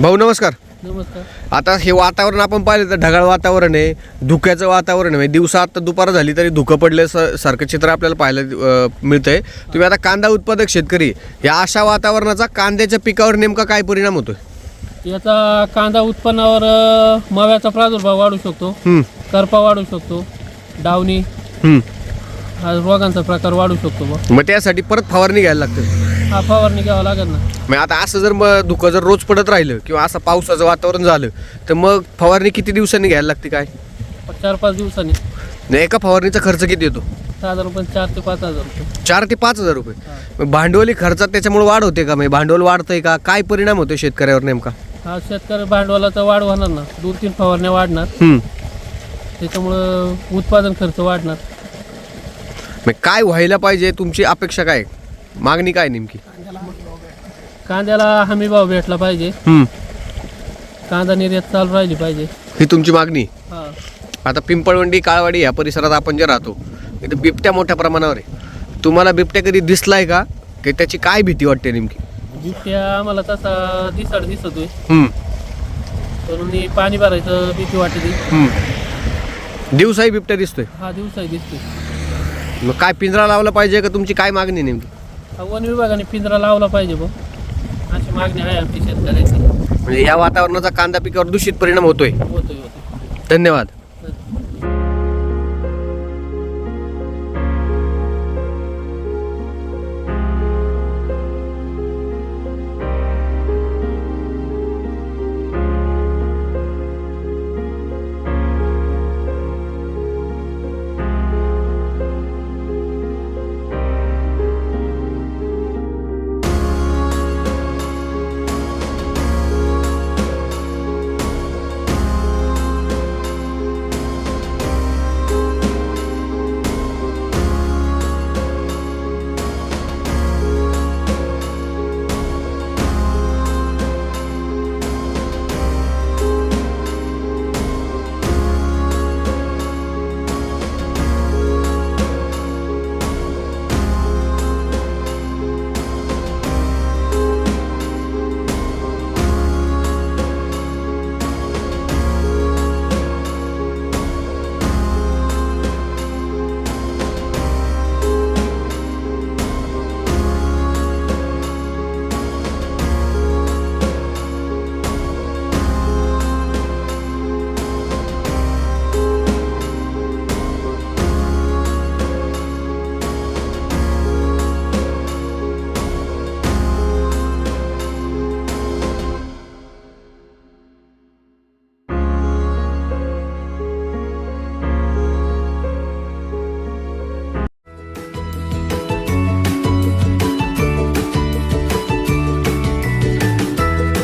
भाऊ नमस्कार. नमस्कार. आता हे वातावरण आपण पाहिलं तर ढगाळ वातावरण आहे धुक्याचं वातावरण आहे. दिवसा आता दुपार झाली तरी धुकं पडले सारखं चित्र आपल्याला पाहायला मिळतंय. तुम्ही आता कांदा उत्पादक शेतकरी या अशा वातावरणाचा कांद्याच्या पिकावर नेमका काय परिणाम होतोय? याचा कांदा उत्पन्नावर मव्याचा प्रादुर्भाव वाढू शकतो. करपा वाढू शकतो. डावणी. रोगांचा प्रकार वाढू शकतो मग त्यासाठी परत फवारणी घ्यायला लागते. हा फवारणी घ्यावा लागेल ना. मग आता असं जर मग धुकं जर रोज पडत राहिलं किंवा असं पावसाचं वातावरण झालं तर मग फवारणी किती दिवसांनी घ्यायला लागते काय? चार पाच दिवसांनी. नाही एका फवारणीचा खर्च किती येतो? साधारणपणे चार ते पाच हजार रुपये. चार ते पाच हजार रुपये. मग भांडवली खर्चात त्याच्यामुळे वाढ होते का? म्हणजे भांडवल वाढतंय का? काय परिणाम होतो शेतकऱ्यावर नेमका? हा शेतकरी भांडवलाचा वाढ होणार ना. दोन तीन फवारण्या वाढणार. हम्म. त्याच्यामुळं उत्पादन खर्च वाढणार. मग काय व्हायला पाहिजे? तुमची अपेक्षा काय? मागणी काय नेमकी? कांद्याला हमी भाव भेटला पाहिजे. कांदा निर्यात चालू राहिली पाहिजे. ही तुमची मागणी? हा. आता पिंपळवंडी काळवाडी या परिसरात आपण जे राहतो इथं बिबट्या मोठ्या प्रमाणावर आहे. तुम्हाला बिबट्या कधी दिसलाय का? की त्याची काय भीती वाटते नेमकी? बिबट्या आम्हाला तसा दिसाड दिसतोय. हम्म, म्हणून ही पाणी भरायचं भीती वाटते. हम्म. दिवसाही बिबट्या दिसतोय. हा दिवसाही दिसतोय. मग काय पिंजरा लावला पाहिजे का? तुमची काय मागणी नेमकी? वन विभागाने पिंजरा लावला पाहिजे बघ. अशी मागणी आहे आमची शेतकऱ्याची. म्हणजे या वातावरणाचा कांदा पिकावर दूषित परिणाम होतोय. होतोय होतोय. धन्यवाद.